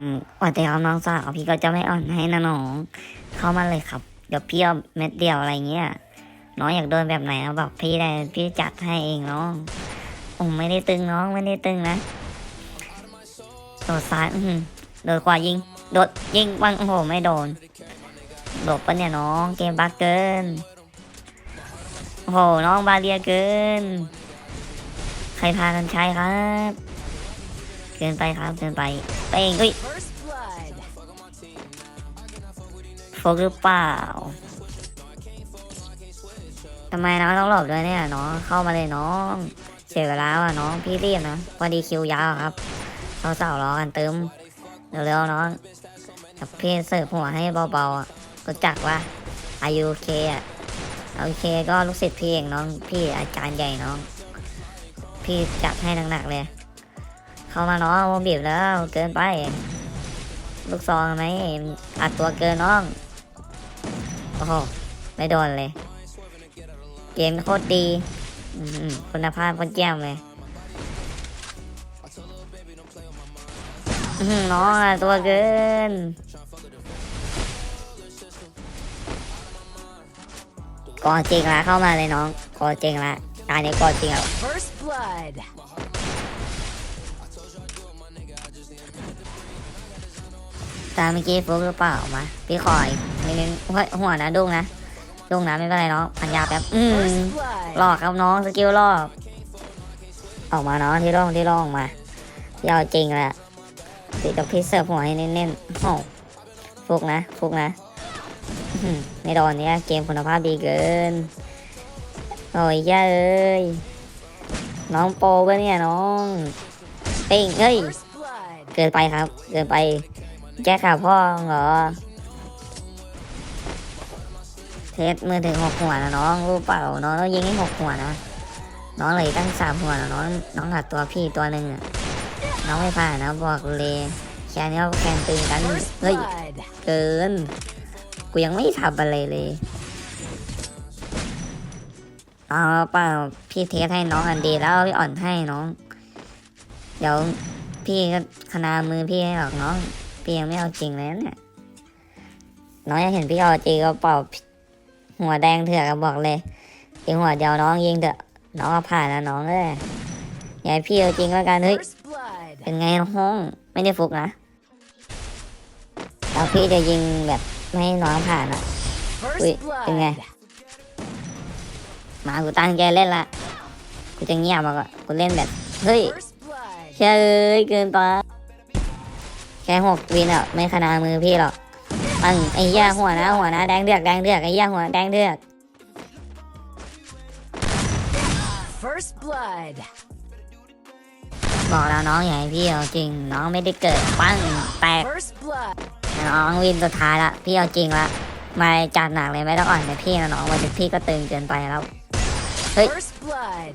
อืมว่าแต่ครับน้องสาวพี่ก็จะไม่อ่อนให้นะน้อง เข้ามาเลยครับ เดี๋ยวพี่เอาเม็ดเดียวอะไรเงี้ย น้องอยากโดนแบบไหนเอาบอกพี่ได้พี่จัดให้เองน้องผมไม่ได้ตึงน้องไม่ได้ตึงนะ โดดซ้ายอืโดดขวายิง โดดยิงบังโอ้โหไม่โดน โดดปะเนี่ยน้อง เกมบักเกิน โอ้โหน้องบาเรียเกิน ใครพากันใช้ครับ เกินไปครับเกินไปเป้งเอ้ยโฟกหรือเปล่าทำไมน้องต้องหลบด้วยเนี่ยน้องเข้ามาเลยน้อง เสียเวลาว่ะน้องพี่รีบนะพอดีคิวยาวครับเขาสาวรอกันเติมเร็วๆน้องกับพี่เสิร์ฟหัวให้เบาๆอะรู้จักว่าอายุเคอะโอเคก็ลูกศิษย์พี่เองน้องพี่อาจารย์ใหญ่น้อง พี่จัดให้หนักๆเลย เข้ามาน้องวงบีบแล้ว เกินไป ลูกซองไหมอัดตัวเกินน้อง โอ้โห ไม่โดนเลย เกมโคตรดีคุณภาพคนเจียมเลยอื้อหือน้องอะตัวเกินก่อจริงละเข้ามาเลยน้องก่อจริงละตายในก่อจริงแล้ ตาเมื่อกี้ฟุกหรือเปล่ามาพี่ขออีกนิดนึงหัวนะดุ้งนะดุ้งนะไม่เป็นไรน้องพันยาแป๊บอืมหลอกครับน้องสกิลหลอก ออกมาน้องที่ร่องที่ร่องมาพี่เอาจริงแหละติดกับพี่เสิร์ฟหัวให้เน้นๆโอ้ฟุกนะฟุกนะอื้อหือไม่โดนเนี่ยเกมคุณภาพดีเกินโอ้ยเย้ยน้องโปรปะเนี่ยน้องเป้งเฮ้ยเกินไปครับ เกินไป แก้ข่าวพ่อเหรอ เทสมือถึงหกหัวนะน้องรู้เปล่าน้องต้องยิงให้หกหัวนะ น้องเลยตั้งสามหัวนะน้อง น้องหัดตัวพี่ตัวหนึ่งอะน้องไม่ผ่านนะบอกเลยแค่นี้ก็แข่งตึงกัน เฮ้ย เกิน กูยังไม่ทำอะไรเลยเอาเปล่าพี่เทสให้น้องอันดีแล้วพี่อ่อนให้น้อง เดี๋ยวพี่ก็ขนามือพี่ให้หรอกน้อง พี่ยังไม่เอาจริงเลยนะเนี่ยน้องอยากเห็นพี่เอาจริงก็เปล่าหัวแดงเถื่อะก็บอกเลยยิงหัวเดียวน้องยิงเถอะน้องก็ผ่านแล้วน้องเอ้ยอย่าให้พี่เอาจริงแล้วกันเฮ้ยเป็นไงห้องไม่ได้ฟุกนะแล้วพี่จะยิงแบบไม่ให้น้องผ่านอะ First Wait, เป็นไงมากูตั้งใจเล่นละกูจะเงียบมาก่อนกูเล่นแบบเฮ้ยเชยเกินไป ค่หกวินอะไม่ขนาดมือพี่หรอกปังไอ้เหี้ยหัวนะหัวนะแดงเดือกแดงเดือกไอ้เหี้ยหัวแดงเดือก First blood. บอกแล้วน้องอย่าให้พี่เอาจริง น้องไม่ได้เกิดปั้งแตก First blood. น้องวินสุดท้ายละพี่เอาจริงละมาจัดหนักเลยไม่ต้องอ่อนแต่พี่นะน้องวันนี้พี่ก็ตึงเกินไปแล้วเฮ้ย First blood.